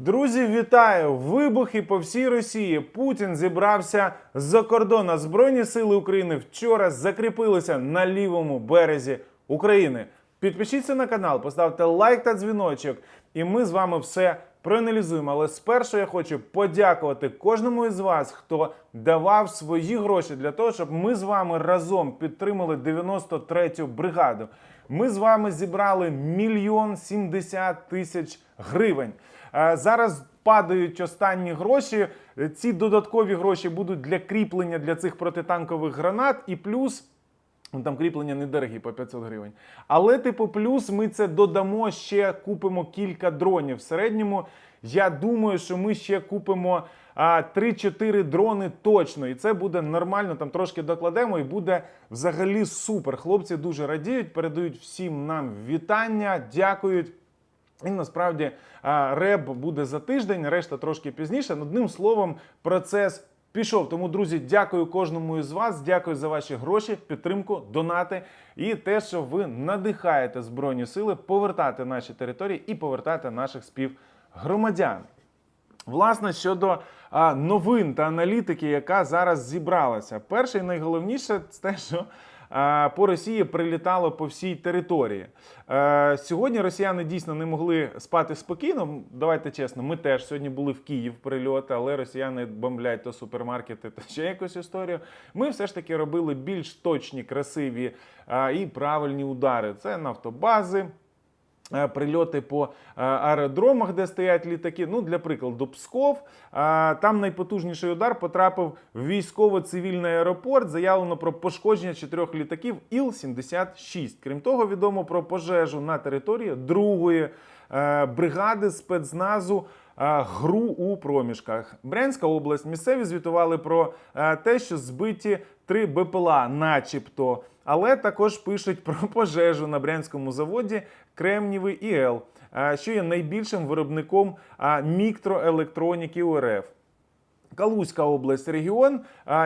Друзі, вітаю! Вибухи по всій Росії. Путін зібрався з-за кордону. Збройні сили України вчора закріпилися на лівому березі України. Підпишіться на канал, поставте лайк та дзвіночок, і ми з вами все проаналізуємо. Але спершу я хочу подякувати кожному із вас, хто давав свої гроші для того, щоб ми з вами разом підтримали 93-ю бригаду. Ми з вами зібрали мільйон сімдесят тисяч гривень. Е, Зараз падають останні гроші. Е, Ці додаткові гроші будуть для кріплення для цих протитанкових гранат і плюс. Ну, Там кріплення недорогі по 500 гривень. Але, типу, плюс ми це додамо ще купимо кілька дронів. В середньому я думаю, що ми ще купимо а, 3-4 дрони точно. І це буде нормально. Там трошки докладемо, і буде взагалі супер. Хлопці дуже радіють, передають всім нам вітання, дякують. І насправді реб буде за тиждень, решта трошки пізніше. Одним словом, процес пішов. Тому, друзі, дякую кожному із вас. Дякую за ваші гроші, підтримку, донати і те, що ви надихаєте збройні сили повертати наші території і повертати наших співгромадян. Власне, щодо новин та аналітики, яка зараз зібралася, перше і найголовніше це те, що по Росії прилітало по всій території. Е, сьогодні росіяни дійсно не могли спати спокійно. Давайте чесно, ми теж сьогодні були в Київ прильоти, але росіяни бомблять то супермаркети, то ще якусь історію. Ми все ж таки робили більш точні, красиві і правильні удари. Це нафтобази. Е, Прильоти по е, аеродромах, де стоять літаки. Ну, для прикладу, Псков. Е, Там найпотужніший удар потрапив в військово-цивільний аеропорт. Заявлено про пошкодження чотирьох літаків Іл-76. Крім того, відомо про пожежу на території другої бригади спецназу. Гру у проміжках. Брянська область місцеві звітували про те, що збиті три БПЛА, начебто. Але також пишуть про пожежу на брянському заводі Кремнівий ІЛ, що є найбільшим виробником мікроелектроніки УРФ. Калузька область, регіон.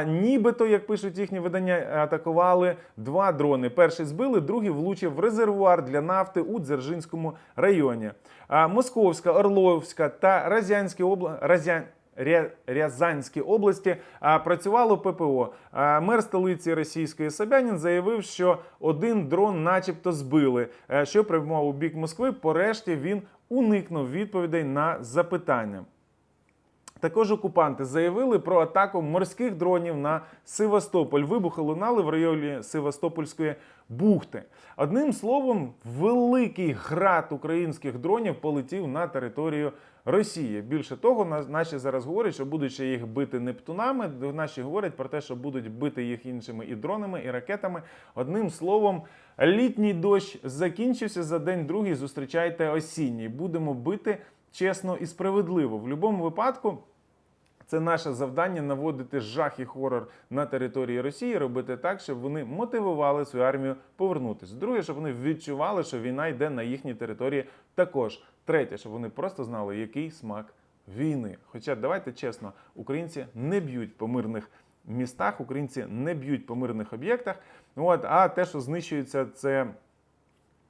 Нібито, як пишуть їхні видання, атакували два дрони. Перший збили, другий влучив в резервуар для нафти у Дзержинському районі. Московська, Орловська та Разянські обла... Рязанській області працювало ППО. Мер столиці російської Собянін заявив, що один дрон, начебто, збили, е, що прямував у бік Москви. Порешті він уникнув відповідей на запитання. Також окупанти заявили про атаку морських дронів на Севастополь. Вибухи лунали в районі Севастопольської бухти. Одним словом, великий град українських дронів полетів на територію Росії. Більше того, на- наші зараз говорять, що будуть ще їх бити нептунами. Наші говорять про те, що будуть бити їх іншими і дронами, і ракетами. Одним словом, літній дощ закінчився за день другий. Зустрічайте осінній. Будемо бити чесно і справедливо. В будь-якому випадку. Це наше завдання наводити жах і хорор на території Росії, робити так, щоб вони мотивували свою армію повернутися. Друге, щоб вони відчували, що війна йде на їхній території також. Третє, щоб вони просто знали, який смак війни. Хоча давайте чесно, українці не б'ють по мирних містах, українці не б'ють по мирних об'єктах. От, а те, що знищується, це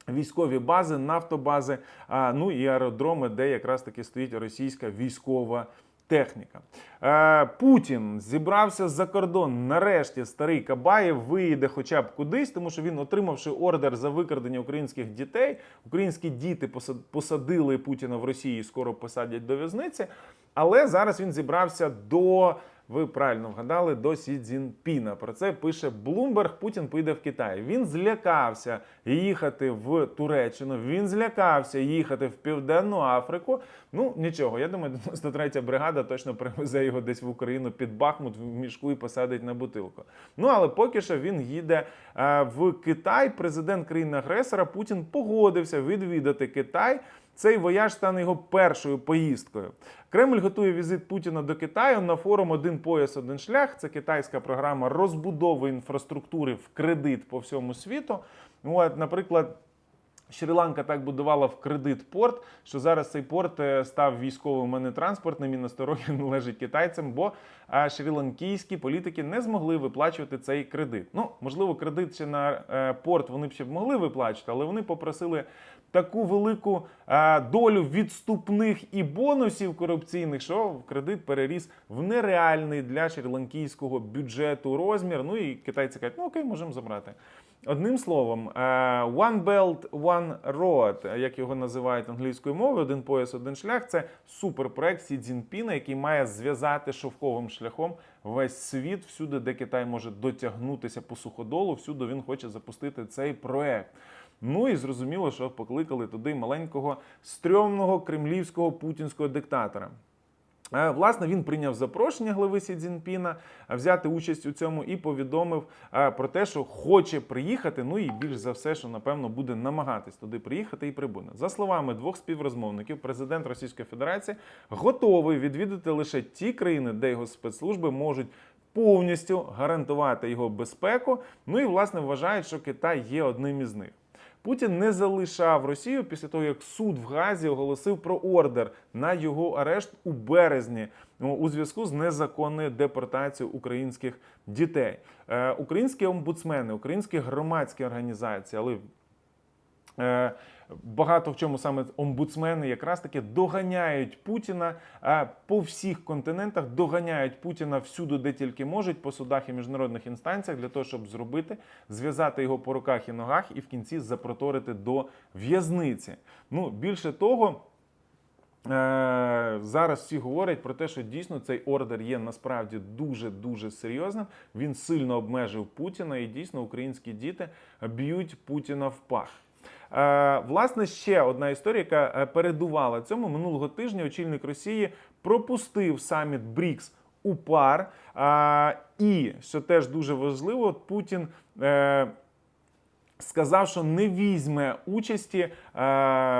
військові бази, нафтобази, а, ну і аеродроми, де якраз таки стоїть російська військова техніка. Е, Путін зібрався за кордон. Нарешті старий Кабаєв виїде хоча б кудись, тому що він, отримавши ордер за викрадення українських дітей, українські діти посад- посадили Путіна в Росії, і скоро посадять до в'язниці. Але зараз він зібрався до. Ви правильно вгадали до Сі Цзіньпіна. Про це пише Блумберг. Путін поїде в Китай. Він злякався їхати в Туреччину. Він злякався їхати в Південну Африку. Ну нічого, я думаю, 93-я бригада точно привезе його десь в Україну під Бахмут в мішку і посадить на бутилку. Ну але поки що він їде е, в Китай. Президент країни-агресора Путін погодився відвідати Китай. Цей вояж стане його першою поїздкою. Кремль готує візит Путіна до Китаю на форум Один пояс, один шлях. Це китайська програма розбудови інфраструктури в кредит по всьому світу. От, наприклад. Шрі-Ланка так будувала в кредит порт, що зараз цей порт е, став військовим, а не транспортним і насторонньо належить китайцям, бо шрі-ланкійські політики не змогли виплачувати цей кредит. Ну, можливо, кредит ще на е, порт вони б ще б могли виплачувати, але вони попросили таку велику долю відступних і бонусів корупційних, що кредит переріс в нереальний для шрі-ланкійського бюджету розмір. Ну і китайці кажуть, ну окей, можемо забрати. Одним словом, е, One Belt, One Road, як його називають англійською мовою, один пояс, один шлях. Це суперпроект Сі Цзіньпіна, який має зв'язати шовковим шляхом весь світ, всюди, де Китай може дотягнутися по суходолу, всюди він хоче запустити цей проект. Ну і зрозуміло, що покликали туди маленького стрьомного кремлівського путінського диктатора. Е, Власне, він прийняв запрошення глави Сі Цзіньпіна е, взяти участь у цьому і повідомив е, про те, що хоче приїхати. Ну і більш за все, що напевно буде намагатись туди приїхати і прибуде. За словами двох співрозмовників, президент Російської Федерації готовий відвідати лише ті країни, де його спецслужби можуть. Повністю гарантувати його безпеку. Ну і власне вважають, що Китай є одним із них. Путін не залишав Росію після того, як суд в Газі оголосив про ордер на його арешт у березні у зв'язку з незаконною депортацією українських дітей. Е, українські омбудсмени, українські громадські організації, але Багато в чому саме омбудсмени якраз таки доганяють Путіна е, по всіх континентах, доганяють Путіна всюди, де тільки можуть, по судах і міжнародних інстанціях, для того, щоб зробити, зв'язати його по руках і ногах і в кінці запроторити до в'язниці. Ну більше того. Е, Зараз всі говорять про те, що дійсно цей ордер є насправді дуже дуже серйозним. Він сильно обмежив Путіна, і дійсно українські діти б'ють Путіна в пах. Е, Власне, ще одна історія, яка е, передувала цьому минулого тижня. Очільник Росії пропустив саміт БРІКС у пар. Е, І що теж дуже важливо, Путін. Сказав, що не візьме участі е,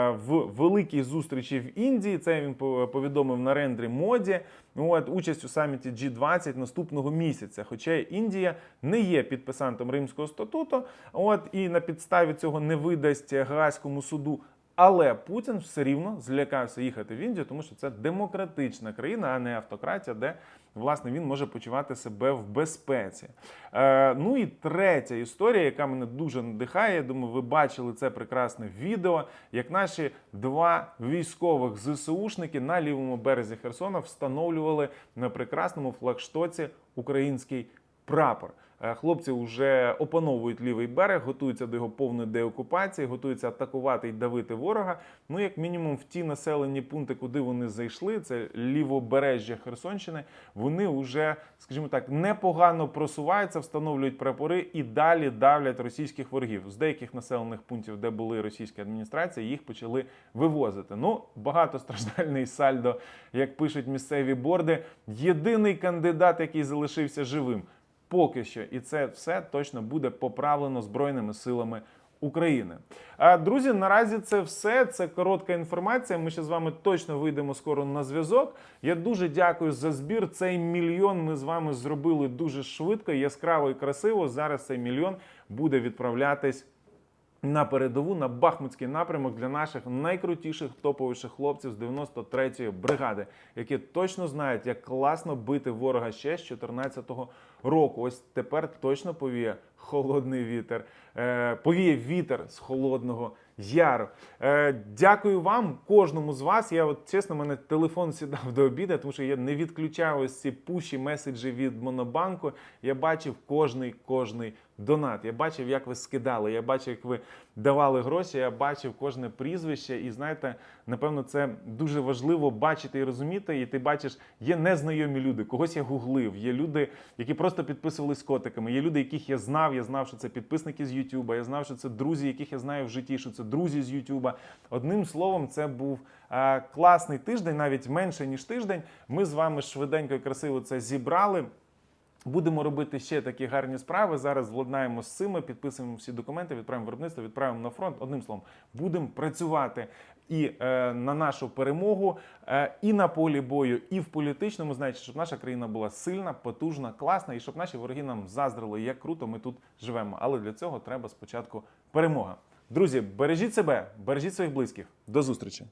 в великій зустрічі в Індії. Це він по- повідомив на рендрі моді. От участь у саміті G20 наступного місяця. Хоча Індія не є підписантом Римського статуту, от і на підставі цього не видасть Гаазькому суду. Але Путін все рівно злякався їхати в Індію, тому що це демократична країна, а не автократія, де власне він може почувати себе в безпеці. Е, ну і третя історія, яка мене дуже надихає. Я думаю, ви бачили це прекрасне відео, як наші два військових ЗСУшники на лівому березі Херсона встановлювали на прекрасному флагштоці український прапор. Е, Хлопці вже опановують лівий берег, готуються до його повної деокупації, готуються атакувати і давити ворога. Ну, як мінімум, в ті населені пункти, куди вони зайшли, це лівобережжя Херсонщини. Вони вже, скажімо так, непогано просуваються, встановлюють прапори і далі давлять російських ворогів. З деяких населених пунктів, де були російські адміністрації, їх почали вивозити. Ну, багатостраждальний сальдо, як пишуть місцеві борди. Єдиний кандидат, який залишився живим. Поки що, і це все точно буде поправлено збройними силами України. А, Друзі, наразі це все. Це коротка інформація. Ми ще з вами точно вийдемо скоро на зв'язок. Я дуже дякую за збір. Цей мільйон ми з вами зробили дуже швидко, яскраво і красиво. Зараз цей мільйон буде відправлятись на передову на Бахмутський напрямок для наших найкрутіших топовіших хлопців з 93-ї бригади, які точно знають, як класно бити ворога ще з 14-го року. Ось тепер точно повіє холодний вітер, е, повіє вітер з холодного яру. Е, дякую вам, кожному з вас. Я от чесно, мене телефон сідав до обіду, тому що я не відключав ось ці пуші меседжі від Монобанку. Я бачив кожний кожний донат. Я бачив, як ви скидали. Я бачив, як ви давали гроші. Я бачив кожне прізвище. І знаєте, напевно, це дуже важливо бачити і розуміти. І ти бачиш, є незнайомі люди. Когось я гуглив. Є люди, які просто підписувались котиками. Є люди, яких я знав. Я знав, що це підписники з Ютуба. Я знав, що це друзі, яких я знаю в житті, що це друзі з Ютуба. Одним словом, це був е, класний тиждень, навіть менше ніж тиждень. Ми з вами швиденько і красиво це зібрали. Будемо робити ще такі гарні справи. Зараз владнаємо з цими, підписуємо всі документи, відправимо виробництво, відправимо на фронт. Одним словом, будемо працювати і е, на нашу перемогу, е, і на полі бою, і в політичному, значить, щоб наша країна була сильна, потужна, класна, і щоб наші вороги нам заздрили, як круто ми тут живемо. Але для цього треба спочатку перемога. Друзі, бережіть себе, бережіть своїх близьких. До зустрічі!